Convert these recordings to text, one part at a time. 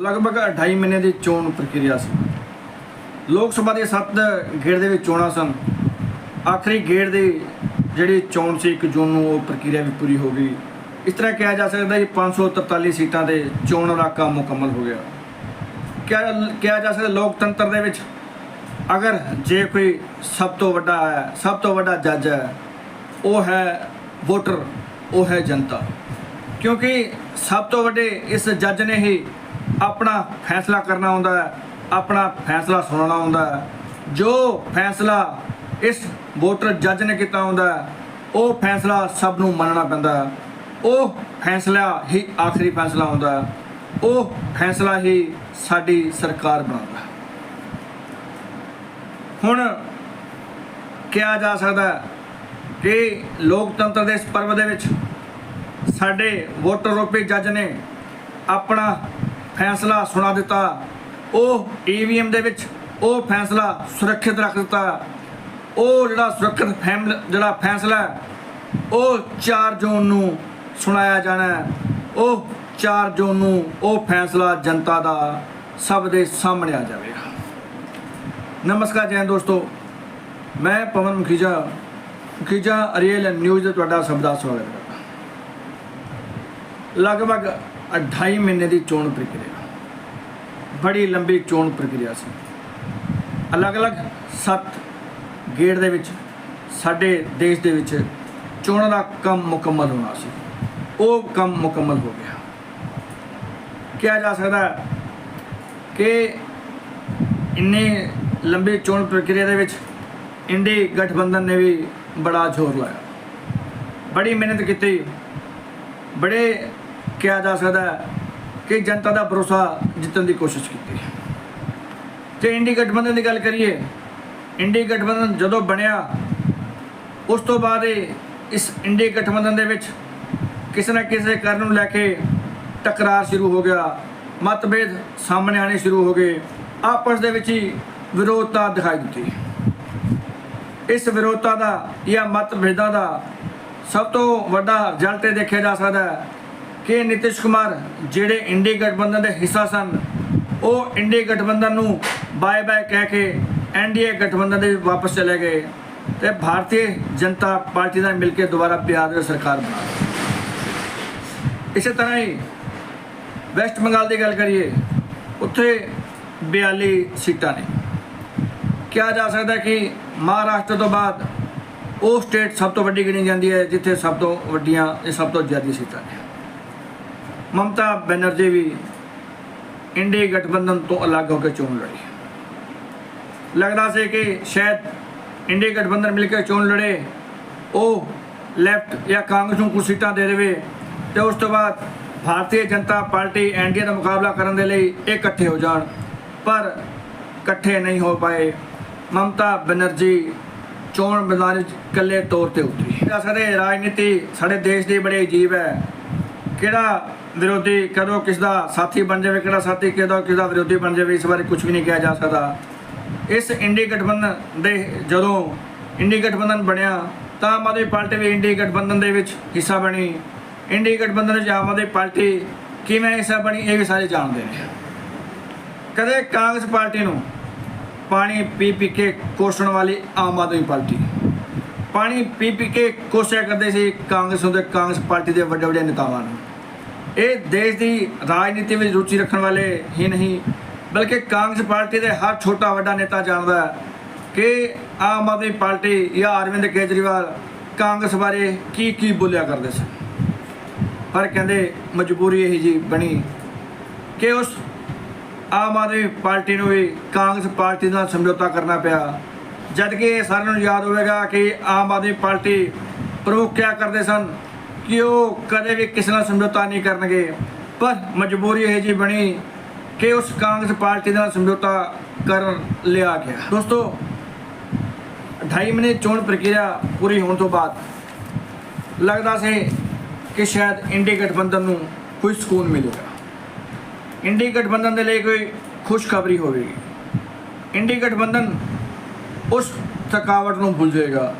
ਲਗਭਗ 2.5 ਮਹੀਨੇ ਦੀ ਚੋਣ ਪ੍ਰਕਿਰਿਆ ਸੀ। ਲੋਕ ਸਭਾ ਦੇ 7 ਗੇੜ ਦੇ ਵਿੱਚ ਚੋਣਾਂ ਸਨ। ਆਖਰੀ ਗੇੜ ਦੀ ਜਿਹੜੀ ਚੋਣ ਸੀ 1 ਜੂਨ ਨੂੰ ਉਹ ਪ੍ਰਕਿਰਿਆ ਵੀ ਪੂਰੀ ਹੋ ਗਈ। ਇਸ ਤਰ੍ਹਾਂ ਕਿਹਾ ਜਾ ਸਕਦਾ ਹੈ 543 ਸੀਟਾਂ ਤੇ ਚੋਣ ਦਾ ਕੰਮ ਮੁਕੰਮਲ ਹੋ ਗਿਆ। ਕਿਹਾ ਕਿਹਾ ਜਾ ਸਕਦਾ ਲੋਕਤੰਤਰ ਦੇ ਵਿੱਚ ਅਗਰ ਜੇ ਕੋਈ ਸਭ ਤੋਂ ਵੱਡਾ ਹੈ, ਸਭ ਤੋਂ ਵੱਡਾ ਜੱਜ ਹੈ, ਉਹ ਹੈ ਵੋਟਰ, ਉਹ ਹੈ ਜਨਤਾ। ਕਿਉਂਕਿ ਸਭ ਤੋਂ ਵੱਡੇ ਇਸ ਜੱਜ ਨੇ ਹੀ ਆਪਣਾ ਫੈਸਲਾ ਕਰਨਾ ਹੁੰਦਾ ਹੈ, ਆਪਣਾ ਫੈਸਲਾ ਸੁਣਾਉਣਾ ਹੁੰਦਾ ਹੈ। ਜੋ ਫੈਸਲਾ ਇਸ ਵੋਟਰ ਜੱਜ ਨੇ ਕੀਤਾ ਹੁੰਦਾ ਹੈ, ਉਹ ਫੈਸਲਾ ਸਭ ਨੂੰ ਮੰਨਣਾ ਪੈਂਦਾ ਹੈ। ਉਹ ਫੈਸਲਾ ਹੀ ਆਖਰੀ ਫੈਸਲਾ ਹੁੰਦਾ ਹੈ, ਉਹ ਫੈਸਲਾ ਹੀ ਸਾਡੀ ਸਰਕਾਰ ਬਣਾਉਂਦਾ ਹੈ। ਹੁਣ ਕਿਹਾ ਜਾ ਸਕਦਾ ਕਿ ਲੋਕਤੰਤਰ ਦੇ ਇਸ ਪਰਵ ਦੇ ਵਿੱਚ ਸਾਡੇ ਵੋਟਰ ਰੂਪੀ ਜੱਜ ਨੇ ਆਪਣਾ ਫੈਸਲਾ ਸੁਣਾ ਦਿੱਤਾ। ਉਹ ਈਵੀਐਮ ਦੇ ਵਿੱਚ ਉਹ ਫੈਸਲਾ ਸੁਰੱਖਿਅਤ ਰੱਖ ਦਿੱਤਾ। ਉਹ ਜਿਹੜਾ ਸੁਰੱਖਿਅਤ ਫੈਮ, ਜਿਹੜਾ ਫੈਸਲਾ ਉਹ 4 ਜੂਨ ਨੂੰ ਸੁਣਾਇਆ ਜਾਣਾ ਉਹ 4 ਜੂਨ ਨੂੰ ਉਹ ਫੈਸਲਾ ਜਨਤਾ ਦਾ ਸਭ ਦੇ ਸਾਹਮਣੇ ਆ ਜਾਵੇਗਾ। ਨਮਸਕਾਰ ਜੈ ਦੋਸਤੋ, ਮੈਂ ਪਵਨ ਮੁਖੀਜਾ ਮੁਖੀਜਾ ਅਰੀਅਲ ਨਿਊਜ਼ ਦਾ ਤੁਹਾਡਾ ਸਭ ਦਾ ਸਵਾਗਤ ਕਰਦਾ ਲਗਭਗ 28 ਮਹੀਨੇ ਦੀ ਚੋਣ ਪ੍ਰਕਿਰਿਆ ਬੜੀ ਲੰਬੀ ਚੋਣ ਪ੍ਰਕਿਰਿਆ ਸੀ। ਅਲੱਗ-ਅਲੱਗ 7 ਗੇੜ ਦੇ ਵਿੱਚ ਸਾਡੇ ਦੇਸ਼ ਦੇ ਵਿੱਚ ਚੋਣਾਂ ਦਾ ਕੰਮ ਮੁਕੰਮਲ ਹੋਣਾ ਸੀ। ਉਹ ਕੰਮ ਮੁਕੰਮਲ ਹੋ ਗਿਆ। ਕਿਹਾ ਜਾ ਸਕਦਾ ਕਿ ਇੰਨੀ ਲੰਬੀ ਚੋਣ ਪ੍ਰਕਿਰਿਆ ਦੇ ਵਿੱਚ ਇੰਡੀ ਗਠਬੰਧਨ ਨੇ ਵੀ ਬੜਾ ਜ਼ੋਰ ਲਾਇਆ। ਬੜੀ ਮਿਹਨਤ ਕੀਤੀ। ਬੜੇ ਕਿਹਾ ਜਾ ਸਕਦਾ ਹੈ ਕਿ ਜਨਤਾ ਦਾ ਭਰੋਸਾ ਜਿੱਤਣ ਦੀ ਕੋਸ਼ਿਸ਼ ਕੀਤੀ ਤੇ ਇੰਡੀ ਗਠਬੰਧਨ ਦੀ ਗੱਲ ਕਰੀਏ, ਇੰਡੀ ਗਠਬੰਧਨ ਜਦੋਂ ਬਣਿਆ, ਉਸ ਤੋਂ ਬਾਅਦ ਇਹ ਇਸ ਇੰਡੀ ਗਠਬੰਧਨ ਦੇ ਵਿੱਚ ਕਿਸੇ ਨਾ ਕਿਸੇ ਕਾਰਨ ਨੂੰ ਲੈ ਕੇ ਟਕਰਾਰ ਸ਼ੁਰੂ ਹੋ ਗਿਆ, ਮਤਭੇਦ ਸਾਹਮਣੇ ਆਣੇ ਸ਼ੁਰੂ ਹੋ ਗਏ, ਆਪਸ ਦੇ ਵਿੱਚ ਹੀ ਵਿਰੋਧਤਾ ਦਿਖਾਈ ਦਿੱਤੀ। ਇਸ ਵਿਰੋਧਤਾ ਦਾ ਜਾਂ ਮਤਭੇਦਾਂ ਦਾ ਸਭ ਤੋਂ ਵੱਡਾ ਰਿਜ਼ਲਟ ਇਹ ਦੇਖਿਆ ਜਾ ਸਕਦਾ ਹੈ ਕਿ ਨਿਤਿਸ਼ ਕੁਮਾਰ ਜਿਹੜੇ ਇੰਡੀ ਗਠਬੰਧਨ ਦੇ ਹਿੱਸਾ ਸਨ, ਉਹ ਇੰਡੀ ਗਠਬੰਧਨ ਨੂੰ ਬਾਏ ਬਾਏ ਕਹਿ ਕੇ ਐਨਡੀਏ ਗਠਬੰਧਨ ਦੇ ਵਾਪਸ ਚਲੇ ਗਏ ਤੇ ਭਾਰਤੀ ਜਨਤਾ ਪਾਰਟੀ ਨਾਲ ਮਿਲ ਕੇ ਦੁਬਾਰਾ ਬਿਹਾਰ ਵਿੱਚ ਸਰਕਾਰ ਬਣਾ ਇਸੇ ਤਰ੍ਹਾਂ ਹੀ ਵੈਸਟ ਬੰਗਾਲ ਦੀ ਗੱਲ ਕਰੀਏ, ਉੱਥੇ 42 ਸੀਟਾਂ ਨੇ। ਕਿਹਾ ਜਾ ਸਕਦਾ ਕਿ ਮਹਾਰਾਸ਼ਟਰ ਤੋਂ ਬਾਅਦ ਉਹ ਸਟੇਟ ਸਭ ਤੋਂ ਵੱਡੀ ਗਿਣੀ ਜਾਂਦੀ ਹੈ, ਜਿੱਥੇ ਸਭ ਤੋਂ ਵੱਡੀਆਂ ਇਹ ਸਭ ਤੋਂ ਜ਼ਿਆਦਾ ਸੀਟਾਂ ਨੇ। ਮਮਤਾ ਬੈਨਰਜੀ ਵੀ ਇੰਡੀ ਗਠਬੰਧਨ ਤੋਂ ਅਲੱਗ ਹੋ ਕੇ ਚੋਣ ਲੜੀ। ਲੱਗਦਾ ਸੀ ਕਿ ਸ਼ਾਇਦ ਇੰਡੀ ਗਠਬੰਧਨ ਮਿਲ ਕੇ ਚੋਣ ਲੜੇ, ਉਹ ਲੈਫਟ ਜਾਂ ਕਾਂਗਰਸ ਨੂੰ ਕੁਝ ਸੀਟਾਂ ਦੇ ਦੇਵੇ ਤੇ ਉਸ ਤੋਂ ਬਾਅਦ ਭਾਰਤੀ ਜਨਤਾ ਪਾਰਟੀ ਐਨਡੀਏ ਦਾ ਮੁਕਾਬਲਾ ਕਰਨ ਦੇ ਲਈ ਇਹ ਇਕੱਠੇ ਹੋ ਜਾਣ, ਪਰ ਇਕੱਠੇ ਨਹੀਂ ਹੋ ਪਾਏ। ਮਮਤਾ ਬੈਨਰਜੀ ਚੋਣ ਮੈਦਾਨ ਵਿੱਚ ਇਕੱਲੇ ਤੌਰ ਤੇ ਉਤਰੀ। ਸਾਡੇ ਰਾਜਨੀਤੀ ਸਾਡੇ ਦੇਸ਼ ਦੀ ਬੜੀ ਅਜੀਬ ਹੈ। ਕਿਹੜਾ ਵਿਰੋਧੀ ਕਦੋਂ ਕਿਸ ਦਾ ਸਾਥੀ ਬਣ ਜਾਵੇ, ਕਿਹੜਾ ਸਾਥੀ ਕਦੋਂ ਕਿਸ ਦਾ ਵਿਰੋਧੀ ਬਣ ਜਾਵੇ, ਇਸ ਬਾਰੇ ਕੁਝ ਵੀ ਨਹੀਂ ਕਿਹਾ ਜਾ ਸਕਦਾ। ਇਸ ਇੰਡੀ ਗਠਬੰਧਨ ਦੇ ਜਦੋਂ ਇੰਡੀ ਗਠਬੰਧਨ ਬਣਿਆ, ਤਾਂ ਆਮ ਆਦਮੀ ਪਾਰਟੀ ਵੀ ਇੰਡੀ ਗਠਬੰਧਨ ਦੇ ਵਿੱਚ ਹਿੱਸਾ ਬਣੀ। ਇੰਡੀ ਗਠਬੰਧਨ ਵਿੱਚ ਆਮ ਆਦਮੀ ਪਾਰਟੀ ਕਿਵੇਂ ਹਿੱਸਾ ਬਣੀ, ਇਹ ਵੀ ਸਾਰੇ ਜਾਣਦੇ ਨੇ। ਕਦੇ ਕਾਂਗਰਸ ਪਾਰਟੀ ਨੂੰ ਪਾਣੀ ਪੀ ਪੀ ਕੇ ਕੋਸਣ ਵਾਲੀ ਆਮ ਆਦਮੀ ਪਾਰਟੀ। ਪਾਣੀ ਪੀ ਪੀ ਕੇ ਕੋਸਿਆ ਕਰਦੇ ਸੀ ਕਾਂਗਰਸ ਦੇ ਕਾਂਗਰਸ ਪਾਰਟੀ ਦੇ ਵੱਡੇ ਵੱਡੇ ਨੇਤਾਵਾਂ ਨੂੰ। ਇਹ ਦੇਸ਼ ਦੀ ਰਾਜਨੀਤੀ ਵਿੱਚ ਰੁਚੀ ਰੱਖਣ ਵਾਲੇ ਹੀ ਨਹੀਂ, ਬਲਕਿ ਕਾਂਗਰਸ ਪਾਰਟੀ ਦੇ ਹਰ ਛੋਟਾ ਵੱਡਾ ਨੇਤਾ ਜਾਣਦਾ ਹੈ ਕਿ ਆਮ ਆਦਮੀ ਪਾਰਟੀ ਜਾਂ ਅਰਵਿੰਦ ਕੇਜਰੀਵਾਲ ਕਾਂਗਰਸ ਬਾਰੇ ਕੀ ਕੀ ਬੋਲਿਆ ਕਰਦੇ ਸਨ। ਪਰ ਕਹਿੰਦੇ ਮਜਬੂਰੀ ਇਹ ਜੀ ਬਣੀ ਕਿ ਉਸ ਆਮ ਆਦਮੀ ਪਾਰਟੀ ਨੂੰ ਵੀ ਕਾਂਗਰਸ ਪਾਰਟੀ ਨਾਲ ਸਮਝੌਤਾ ਕਰਨਾ ਪਿਆ। ਜਦ ਕਿ ਇਹ ਸਾਰਿਆਂ ਨੂੰ ਯਾਦ ਹੋਵੇਗਾ ਕਿ ਆਮ ਆਦਮੀ ਪਾਰਟੀ ਪ੍ਰਮੁੱਖ ਕਿਆ ਕਰਦੇ ਸਨ? ਕਿ ਉਹ ਕਦੇ ਵੀ ਕਿਸੇ ਨਾਲ ਸਮਝੌਤਾ ਨਹੀਂ ਕਰਨਗੇ? ਪਰ ਮਜਬੂਰੀ ਇਹ ਜੀ ਬਣੀ ਕਿ ਉਸ ਕਾਂਗਰਸ ਪਾਰਟੀ ਨਾਲ ਸਮਝੌਤਾ ਕਰ ਲਿਆ ਗਿਆ। ਦੋਸਤੋ 2.5 ਮਹੀਨੇ ਚੋਣ ਪ੍ਰਕਿਰਿਆ ਪੂਰੀ ਹੋਣ ਤੋਂ ਬਾਅਦ ਲੱਗਦਾ ਸੀ ਕਿ ਸ਼ਾਇਦ ਇੰਡੀ ਗਠਬੰਧਨ ਨੂੰ ਕੋਈ ਸਕੂਨ ਮਿਲੇਗਾ। ਇੰਡੀ ਗਠਬੰਧਨ ਦੇ ਲਈ ਕੋਈ ਖੁਸ਼ਖਬਰੀ ਹੋਵੇਗੀ। ਇੰਡੀ ਗਠਬੰਧਨ ਉਸ ਥਕਾਵਟ ਨੂੰ ਭੁੱਲ ਜਾਏਗਾ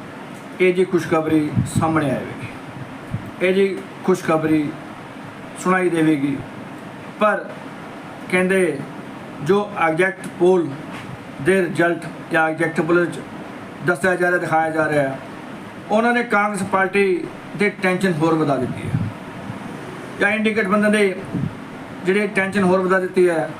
ਇਹ ਜੀ ਖੁਸ਼ਖਬਰੀ ਸਾਹਮਣੇ ਆਵੇਗੀ ਇਹ ਜੀ ਖੁਸ਼ਖਬਰੀ ਸੁਣਾਈ ਦੇਵੇਗੀ। ਪਰ ਕਹਿੰਦੇ ਜੋ ਐਗਜ਼ੈਕਟ ਪੋਲ ਦੇ ਰਿਜ਼ਲਟ ਜਾਂ ਐਗਜ਼ੈਕਟ ਪੋਲ ਵਿੱਚ ਦੱਸਿਆ ਜਾ ਰਿਹਾ, ਦਿਖਾਇਆ ਜਾ ਰਿਹਾ, ਉਹਨਾਂ ਨੇ ਕਾਂਗਰਸ ਪਾਰਟੀ ਦੇ ਟੈਨਸ਼ਨ ਹੋਰ ਵਧਾ ਦਿੱਤੀ ਹੈ। ਜਾਂ ਇੰਡੀ ਗਠਬੰਧਨ ਦੇ ਜਿਹੜੇ ਟੈਨਸ਼ਨ ਹੋਰ ਵਧਾ ਦਿੱਤੀ ਹੈ।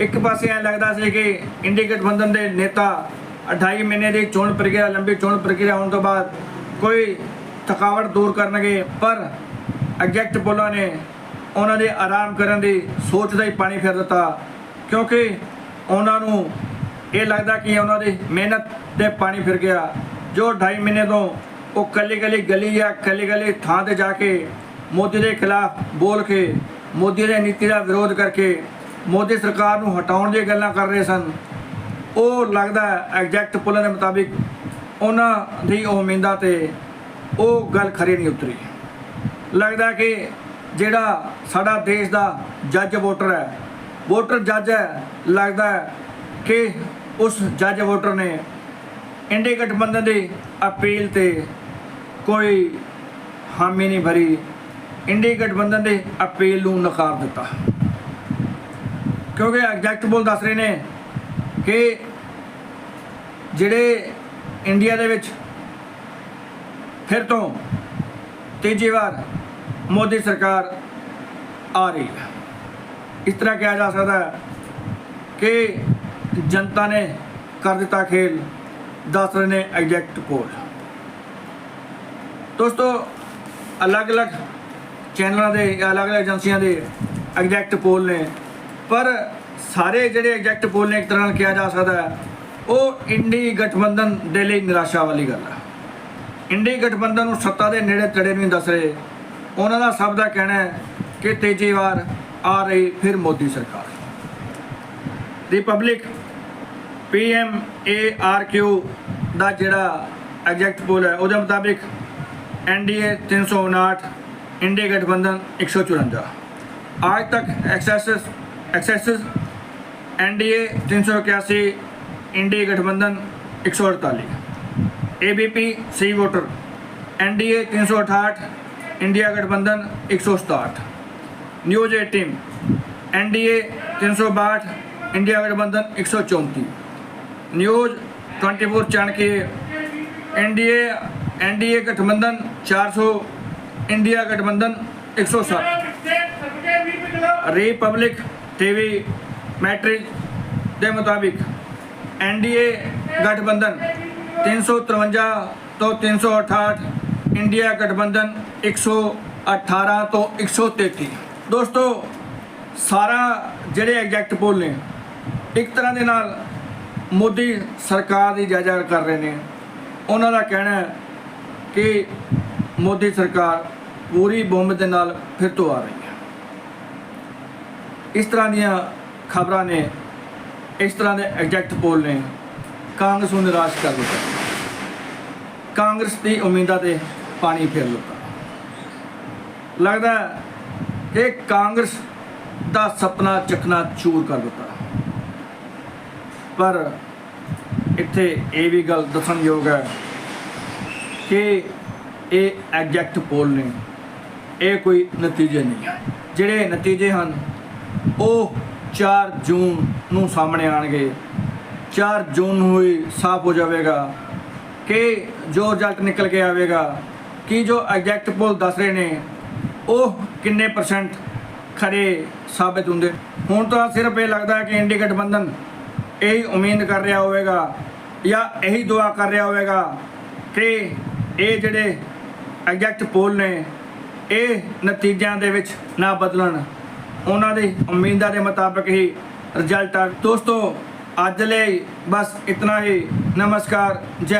ਇੱਕ ਪਾਸੇ ਐ ਲੱਗਦਾ ਸੀ ਕਿ ਇੰਡੀ ਗਠਬੰਧਨ ਦੇ ਨੇਤਾ 28 ਮਹੀਨੇ ਦੀ ਚੋਣ ਪ੍ਰਕਿਰਿਆ, ਲੰਬੀ ਚੋਣ ਪ੍ਰਕਿਰਿਆ ਹੋਣ ਤੋਂ ਬਾਅਦ ਕੋਈ ਥਕਾਵਟ ਦੂਰ ਕਰਨਗੇ, ਪਰ ਐਗਜ਼ੈਕਟ ਪੋਲਾਂ ਨੇ ਉਹਨਾਂ ਦੇ ਆਰਾਮ ਕਰਨ ਦੀ ਸੋਚ ਦਾ ਹੀ ਪਾਣੀ ਫਿਰ ਦਿੱਤਾ। ਕਿਉਂਕਿ ਉਹਨਾਂ ਨੂੰ ਇਹ ਲੱਗਦਾ ਕਿ ਉਹਨਾਂ ਦੀ ਮਿਹਨਤ ਤੇ ਪਾਣੀ ਫਿਰ ਗਿਆ। ਜੋ 2.5 ਮਹੀਨੇ ਤੋਂ ਉਹ ਕੱਲੀ ਕੱਲੀ ਗਲੀ ਜਾਂ ਕੱਲੀ ਕੱਲੀ ਥਾਂ ਤੇ ਜਾ ਕੇ ਮੋਦੀ ਦੇ ਖਿਲਾਫ ਬੋਲ ਕੇ, ਮੋਦੀ ਦੇ ਨੀਤੀ ਦਾ ਵਿਰੋਧ ਕਰਕੇ ਮੋਦੀ ਸਰਕਾਰ ਨੂੰ ਹਟਾਉਣ ਦੀਆਂ ਗੱਲਾਂ ਕਰ ਰਹੇ ਸਨ। ਉਹ ਲੱਗਦਾ ਐਗਜ਼ੈਕਟ ਪੁਲਾਂ ਦੇ ਮੁਤਾਬਿਕ ਉਹਨਾਂ ਦੀ ਉਹ ਉਮੀਦਾਂ ਤੇ ਉਹ ਗੱਲ ਖਰੇ ਨਹੀਂ ਉਤਰੀ। ਲੱਗਦਾ ਕਿ ਜਿਹੜਾ ਸਾਡਾ ਦੇਸ਼ ਦਾ ਜੱਜ ਵੋਟਰ ਹੈ, ਵੋਟਰ ਜੱਜ ਹੈ, ਲੱਗਦਾ ਕਿ ਉਸ ਜੱਜ ਵੋਟਰ ਨੇ ਇੰਡੀ ਗਠਬੰਧਨ ਦੀ ਅਪੀਲ ਤੇ ਕੋਈ ਹਾਮੀ ਨਹੀਂ ਭਰੀ। ਇੰਡੀ ਗਠਬੰਧਨ ਦੇ ਅਪੀਲ ਨੂੰ ਨਕਾਰ ਦਿੱਤਾ। ਕਿਉਂਕਿ ਐਗਜ਼ੈਕਟ ਬੋਲ ਦੱਸ ਰਹੇ ਨੇ ਕਿ ਜਿਹੜੇ ਇੰਡੀਆ ਦੇ ਵਿੱਚ ਫਿਰ ਤੋਂ ਤੀਜੀ ਵਾਰ ਮੋਦੀ ਸਰਕਾਰ ਆ ਰਹੀ ਹੈ। ਇਸ ਤਰ੍ਹਾਂ ਕਿਹਾ ਜਾ ਸਕਦਾ ਹੈ ਕਿ ਜਨਤਾ ਨੇ ਕਰ ਦਿੱਤਾ ਖੇਲ, ਦੱਸ ਰਹੇ ਨੇ ਐਗਜ਼ੈਕਟ ਪੋਲ ਦੋਸਤੋ, ਅਲੱਗ-ਅਲੱਗ ਚੈਨਲਾਂ ਦੇ ਜਾਂ ਅਲੱਗ-ਅਲੱਗ ਏਜੰਸੀਆਂ ਦੇ ਐਗਜ਼ੈਕਟ ਪੋਲ ਨੇ, ਪਰ ਸਾਰੇ ਜਿਹੜੇ ਐਗਜ਼ੈਕਟ ਪੋਲ ਨੇ ਇੱਕ ਤਰ੍ਹਾਂ ਨਾਲ ਕਿਹਾ ਜਾ ਸਕਦਾ ਉਹ ਇੰਡੀ ਗਠਬੰਧਨ ਦੇ ਲਈ ਨਿਰਾਸ਼ਾ ਵਾਲੀ ਗੱਲ ਹੈ। ਇੰਡੀ ਗਠਬੰਧਨ ਨੂੰ ਸੱਤਾ ਦੇ ਨੇੜੇ ਤੇੜੇ ਨਹੀਂ ਦੱਸ ਰਹੇ ਉਹਨਾਂ ਦਾ ਸਭ ਦਾ ਕਹਿਣਾ ਹੈ ਕਿ ਤੀਜੀ ਵਾਰ ਆ ਰਹੀ ਫਿਰ ਮੋਦੀ ਸਰਕਾਰ Republic PM A R Q ਦਾ ਜਿਹੜਾ ਐਗਜ਼ੈਕਟ ਪੋਲ ਹੈ ਉਹਦੇ ਮੁਤਾਬਿਕ एनडीए 359 इंडिया गठबंधन 154 आज तक एक्सेस एक्सेस एनडीए 381 इंडिया गठबंधन 148 ABP C voter NDA 368 India गठबंधन एक सौ न्यूज़ ए तीन एनडीए 362 इंडिया गठबंधन एक सौ news 24 four Chanakya NDA NDA गठबंधन 400 इंडिया गठबंधन 107 रिपब्लिक टीवी मैट्रिक के मुताबिक एनडीए गठबंधन 353 ਤੋਂ 368 ਇੰਡੀਆ ਗਠਬੰਧਨ 118 ਤੋਂ 133 ਦੋਸਤੋ, ਸਾਰਾ ਜਿਹੜੇ ਐਗਜ਼ੈਕਟ ਪੋਲ ਨੇ, ਇੱਕ ਤਰ੍ਹਾਂ ਦੇ ਨਾਲ ਮੋਦੀ ਸਰਕਾਰ ਦੀ ਜਾਇਜ਼ਾ ਕਰ ਰਹੇ ਨੇ। ਉਹਨਾਂ ਦਾ ਕਹਿਣਾ ਹੈ ਕਿ ਮੋਦੀ ਸਰਕਾਰ ਪੂਰੀ ਬਹੁਮਤ ਦੇ ਨਾਲ ਫਿਰ ਤੋਂ ਆ ਰਹੀ ਹੈ। ਇਸ ਤਰ੍ਹਾਂ ਦੀਆਂ ਖਬਰਾਂ ਨੇ, ਇਸ ਤਰ੍ਹਾਂ ਦੇ ਐਗਜ਼ੈਕਟ ਪੋਲ ਨੇ ਕਾਂਗਰਸ ਨੂੰ ਨਿਰਾਸ਼ ਕਰ ਦਿੱਤਾ। ਕਾਂਗਰਸ ਦੀ ਉਮੀਦਾਂ ਤੇ ਪਾਣੀ ਫੇਰ ਦਿੱਤਾ ਲੱਗਦਾ ਇਹ ਕਾਂਗਰਸ ਦਾ ਸੁਪਨਾ ਚੱਕਣਾ ਚੂਰ ਕਰ ਦਿੱਤਾ। ਪਰ ਇੱਥੇ ਇਹ ਵੀ ਗੱਲ ਦੱਸਣਯੋਗ ਹੈ ਕਿ ਇਹ ਐਗਜ਼ੈਕਟ ਪੋਲ ਨੇ। ਇਹ ਕੋਈ ਨਤੀਜੇ ਨਹੀਂ। ਹੈ ਜਿਹੜੇ ਨਤੀਜੇ ਹਨ, ਉਹ 4 ਜੂਨ ਨੂੰ ਸਾਹਮਣੇ ਆਣਗੇ 4 ਜੂਨ ਨੂੰ ਹੀ ਸਾਫ਼ ਹੋ ਜਾਵੇਗਾ। ਕਿ ਜੋ ਰਿਜ਼ਲਟ ਨਿਕਲ ਕੇ ਆਵੇਗਾ, ਕਿ ਜੋ ਐਗਜ਼ੈਕਟ ਪੋਲ ਦੱਸ ਰਹੇ ਨੇ, ਉਹ ਕਿੰਨੇ ਪਰਸੈਂਟ ਖਰੇ ਸਾਬਿਤ ਹੁੰਦੇ? ਹੁਣ ਤਾਂ ਸਿਰਫ ਇਹ ਲੱਗਦਾ ਕਿ ਇੰਡੀ ਗਠਬੰਧਨ ਇਹੀ ਉਮੀਦ ਕਰ ਰਿਹਾ ਹੋਵੇਗਾ ਜਾਂ ਇਹੀ ਦੁਆ ਕਰ ਰਿਹਾ ਹੋਵੇਗਾ ਕਿ ਇਹ ਜਿਹੜੇ ਐਗਜ਼ੈਕਟ ਪੋਲ ਨੇ, ਇਹ ਨਤੀਜਿਆਂ ਦੇ ਵਿੱਚ ਨਾ ਬਦਲਣ। ਉਹਨਾਂ ਦੀ ਉਮੀਦਾਂ ਦੇ ਮੁਤਾਬਕ ਹੀ ਰਿਜ਼ਲਟ ਆ। ਦੋਸਤੋ ਅੱਜ ਲਈ ਬਸ ਇਤਨਾ ਹੀ। ਨਮਸਕਾਰ ਜੈ